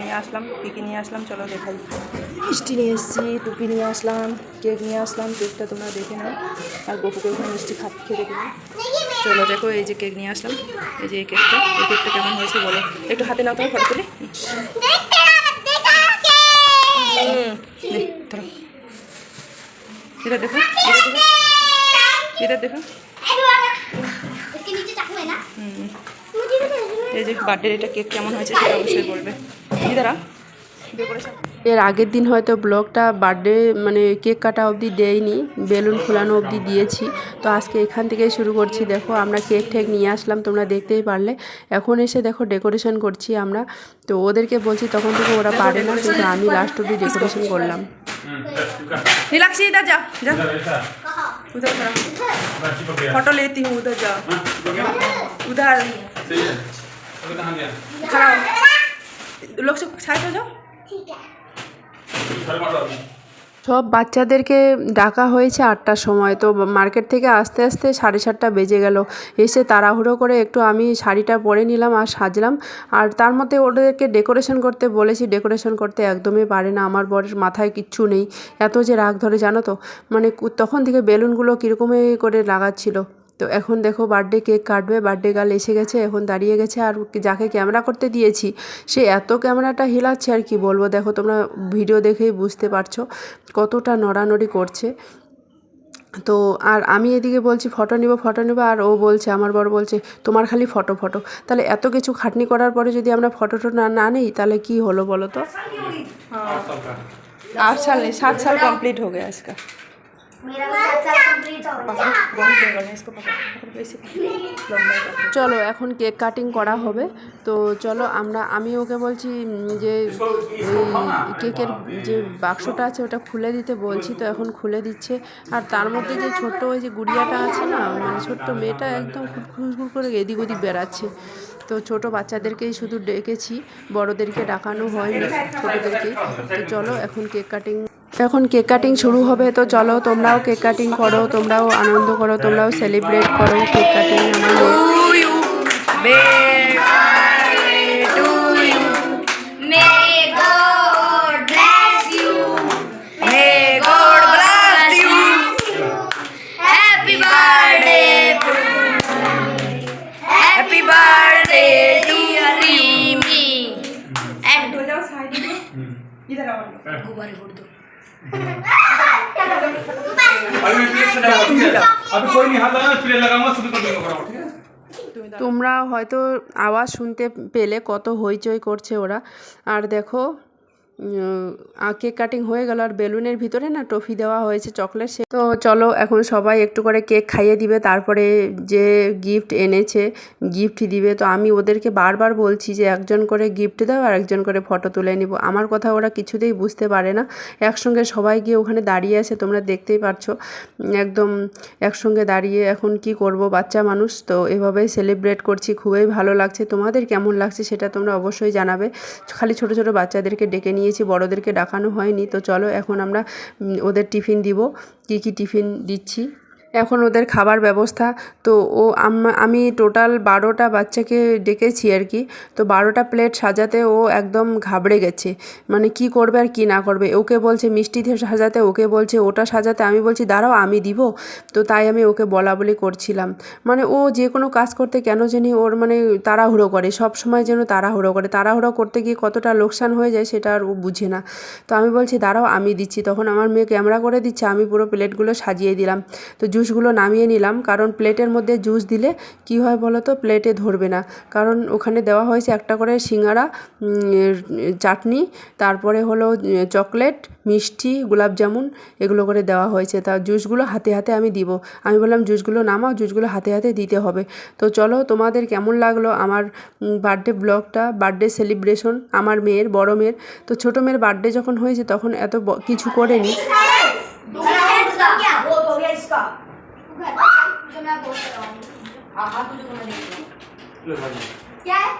নিয়ে আসলাম, কী কী নিয়ে আসলাম চলো দেখাই। মিষ্টি নিয়ে এসেছি, টুপি নিয়ে আসলাম, কেক নিয়ে আসলাম, কেকটা তোমরা দেখে নাও, আর গপুকে ওখানে মিষ্টি খা খেতে দেখে চলো দেখো এই যে কেক নিয়ে আসলাম, এই যে এই কেকটা এই কেকটা কেমন হয়েছে বলো। একটু হাতে নাও তোমার ফটো তুলি। এটা দেখো এটা দেখো এই যে বার্থডে এটা কেক কেমন হয়েছে সেটা অবশ্যই বলবে। এর আগের দিন হয়তো ব্লগটা বার্থডে মানে কেক কাটা অবধি দেয়নি বেলুন ফুলানো অবধি দিয়েছি। তো আজকে এখান থেকে শুরু করছি। দেখো আমরা কেক ঠেক নিয়ে আসলাম তোমরা দেখতেই পারলে। এখন এসে দেখো ডেকোরেশন করছি আমরা। তো ওদেরকে বলছি তখন থেকে ওরা পারে না কিন্তু আমি লাস্ট অবধি ডেকোরেশন করলাম। ফটো ছাড় সব বাচ্চাদেরকে ডাকা হয়েছে আটটার সময়। তো মার্কেট থেকে আস্তে আস্তে সাড়ে সাতটা বেজে গেল। এসে তাড়াহুড়ো করে একটু আমি শাড়িটা পরে নিলাম আর সাজলাম। আর তার মধ্যে ওদেরকে ডেকোরেশন করতে বলেছি ডেকোরেশন করতে একদমই পারে না। আমার বরের মাথায় কিচ্ছু নেই। এত যে রাগ ধরে জানো তো? মানে তখন থেকে বেলুনগুলো কীরকমই করে লাগাচ্ছিলো। তো এখন দেখো বার্থডে কেক কাটবে বার্থডে গাল এসে গেছে এখন দাঁড়িয়ে গেছে আর যাকে ক্যামেরা করতে দিয়েছি সে এত ক্যামেরাটা হেলাচ্ছে আর কি বলব? দেখো তোমরা ভিডিও দেখেই বুঝতে পারছ কতটা নড়ানড়ি করছে। তো আর আমি এদিকে বলছি ফটো নিব ফটো নিব। আর ও বলছে আমার বড় বলছে তোমার খালি ফটো ফটো তাহলে এত কিছু খাটনি করার পরে যদি আমরা ফটোটা না না নেই তাহলে কি হলো বলো তো? আট সাল নেই সাত সাল কমপ্লিট হয়ে গেছে চলো, এখন কেক কাটিং করা হবে। তো চলো, আমরা, আমি ওকে বলছি যে কেকের যে বাক্সটা আছে, ওটা খুলে দিতে বলছি, তো এখন খুলে দিচ্ছে। আর তার মধ্যে যে ছোট্ট ওই যে গুড়িয়াটা আছে না মানে ছোট্ট মেয়েটা একদম খুটখুট করে এদিক ওদিক বেড়াচ্ছে। তো ছোট বাচ্চাদেরকেই শুধু ডেকেছি, বড়দেরকে ডাকানো হয়নি ছোটোদেরকে তো চলো, এখন কেক কাটিং এখন কেক কাটিং শুরু হবে, তো চলো তোমরাও কেক কাটিং করো, তোমরাও আনন্দ করো, তোমরাও সেলিব্রেট করো কেক কাটিং আমার তোমরা হয়তো আওয়াজ শুনতে পেলে কত হইচই করছে ওরা। আর দেখো কেক কাটিং হয়ে গেল আর বেলুনের ভিতরে না টফি দেওয়া হয়েছে, চকলেট সে তো চলো, এখন সবাই একটু করে কেক খাইয়ে দিবে, তারপরে যে গিফট এনেছে গিফট দিবে। তো আমি ওদেরকে বারবার বলছি যে, একজন করে গিফট দাও আর একজন করে ফটো তুলে নিব। আমার কথা ওরা কিছুতেই বুঝতে পারে না। একসঙ্গে সবাই গিয়ে ওখানে দাঁড়িয়ে আছে, তোমরা দেখতেই পারছ একদম একসঙ্গে দাঁড়িয়ে এখন কি করব? বাচ্চা মানুষ, তো এভাবেই সেলিব্রেট করছি। খুবই ভালো লাগছে। তোমাদের কেমন লাগছে সেটা তোমরা অবশ্যই জানাবে। খালি ছোট ছোট বাচ্চাদেরকে ডেকে নিয়েছি বড়দেরকে ডাকানো হয়নি। তো চলো এখন আমরা ওদের টিফিন দিব। কি কি টিফিন দিচ্ছি? এখন ওদের খাবার ব্যবস্থা। তো ও আম- টোটাল বারোটা বাচ্চাকে ডেকেছি আর কি। তো বারোটা প্লেট সাজাতে ও একদম ঘাবড়ে গেছে। মানে কি করবে আর কি না করবে? ওকে বলছে, মিষ্টি সাজাতে। ওকে বলছে, ওটা সাজাতে। আমি বলছি, দাঁড়াও, আমি দিব। তো তাই আমি ওকে বলা বলি করছিলাম। মানে ও যে কোনো কাজ করতে কেন জানি ওর মানে তাড়াহুড়ো করে। সব সময় যেন তাড়াহুড়ো করে। তাড়াহুড়ো করতে গিয়ে কতটা লোকসান হয়ে যায় সেটা আর ও বুঝে না। তো আমি বলছি, দাঁড়াও, আমি দিচ্ছি। তখন আমার মেয়ে ক্যামেরা করে দিচ্ছে, আমি পুরো প্লেটগুলো সাজিয়ে দিলাম। তো জুসগুলো নামিয়ে নিলাম কারণ প্লেটের মধ্যে জুস দিলে কি হয় বলো তো প্লেটে ধরবে না কারণ ওখানে দেওয়া হয়েছে একটা করে সিঙ্গারা চাটনি তারপরে হলো চকলেট মিষ্টি গোলাপ জামুন এগুলো করে দেওয়া হয়েছে তা জুসগুলো হাতে হাতে আমি দিব আমি বললাম জুসগুলো নামাও জুসগুলো হাতে হাতে দিতে হবে তো চলো তোমাদের কেমন লাগল আমার বার্থডে ব্লগটা বার্থডে সেলিব্রেশন আমার মেয়ের বড় মেয়ের তো ছোটো মেয়ের বার্থডে যখন হয়েছে তখন এত কিছু করেনি हो जो मैं बोल रहा हूँ। हाँ हाँ तुझे क्या है?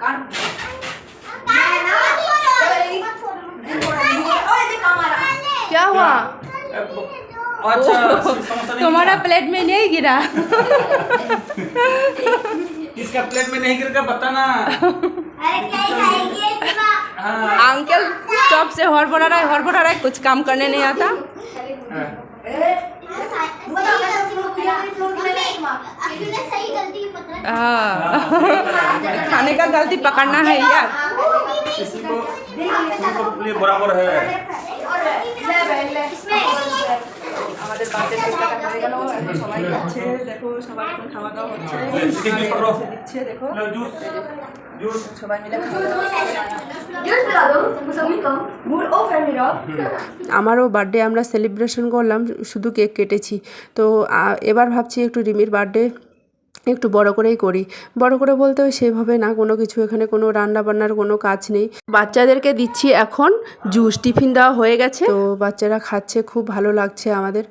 कान। ना क्या हुआ? अच्छा तुम्हारा प्लेट में नहीं गिरा। इसका प्लेट में नहीं गिर का बताना। अरे क्या अंकल टॉप से हर हड़बड़ा रहा है हर हड़बड़ा रहा है कुछ काम करने नहीं आता। खाने का गलती पकड़ना है यार किसी को किसी को लिए बराबर है আমাদের বার্থডে কেকটা কাটা হয়ে গেল এখন সবাই খাচ্ছে দেখো সবার এখন খাওয়া দাওয়া হচ্ছে চিকেন জুস করো দিচ্ছে দেখো लो जूस जूस সবাই মিলে খাওয়া দাওয়া আমারও বার্থডে আমরা সেলিব্রেশন করলাম শুধু কেক কেটেছি তো আ, এবার ভাবছি একটু রিমির বার্থডে একটু বড় করেই করি। বড় করে বলতে সেভাবে না, কোনো কিছু এখানে কোনো রান্না বান্নার কোনো কাজ নেই। বাচ্চাদেরকে দিচ্ছি এখন জুস, টিফিন দেওয়া হয়ে গেছে। তো বাচ্চারা খাচ্ছে, খুব ভালো লাগছে আমাদের।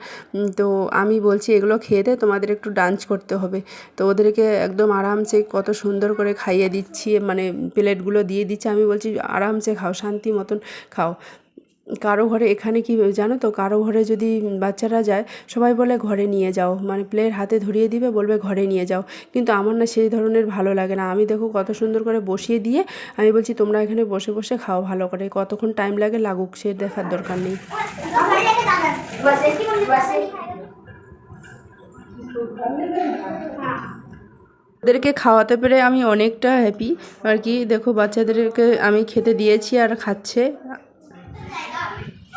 তো আমি বলছি এগুলো খেয়ে দে, তোমাদের একটু ডান্স করতে হবে। তো ওদেরকে একদম আরামসে কত সুন্দর করে খাইয়ে দিচ্ছি মানে প্লেটগুলো দিয়ে দিচ্ছি। আমি বলছি আরামসে খাও, শান্তি মতন খাও। কারও ঘরে এখানে কি, জানো তো, কারও ঘরে যদি বাচ্চারা যায়, সবাই বলে ঘরে নিয়ে যাও। মানে প্লেয়ার হাতে ধরিয়ে দিবে, বলবে ঘরে নিয়ে যাও। কিন্তু আমার না সেই ধরনের ভালো লাগে না। আমি দেখো কত সুন্দর করে বসিয়ে দিয়ে আমি বলছি, তোমরা এখানে বসে বসে খাও ভালো করে। কতক্ষণ টাইম লাগে লাগুক, সে দেখার দরকার নেই। ওদেরকে খাওয়াতে পেরে আমি অনেকটা হ্যাপি আর কি, দেখো বাচ্চাদেরকে আমি খেতে দিয়েছি আর খাচ্ছে।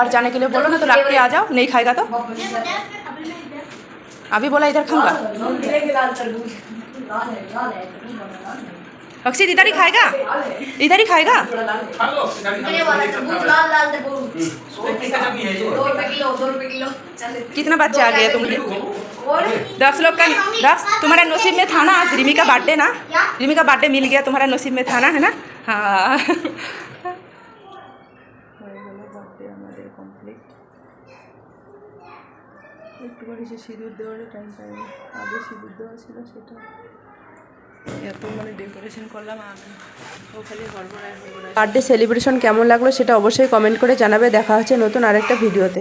घर जाने के लिए बोलो ना तो रख के आ जाओ, नहीं खाएगा तो। अभी बोला इधर खाऊँगा। अक्षित इधर ही खाएगा? इधर ही खाएगा? कितना बच्चे आ गए तुमने? दस लोग का दस, तुम्हारा नसीब में था ना, आज रिमी का बर्थडे ना? रिमी का बर्थडे मिल गया, तुम्हारा नसीब में था ना, है ना? हाँ। একটু করে সে সিঁদুর দেওয়ারও টাইম পাইনি আগে সিঁদুর দেওয়া ছিল সেটা। এত মানে ডেকোরেশন করলাম বার্থডে সেলিব্রেশন কেমন লাগল সেটা অবশ্যই কমেন্ট করে জানাবে। দেখা হচ্ছে নতুন আরেকটা ভিডিওতে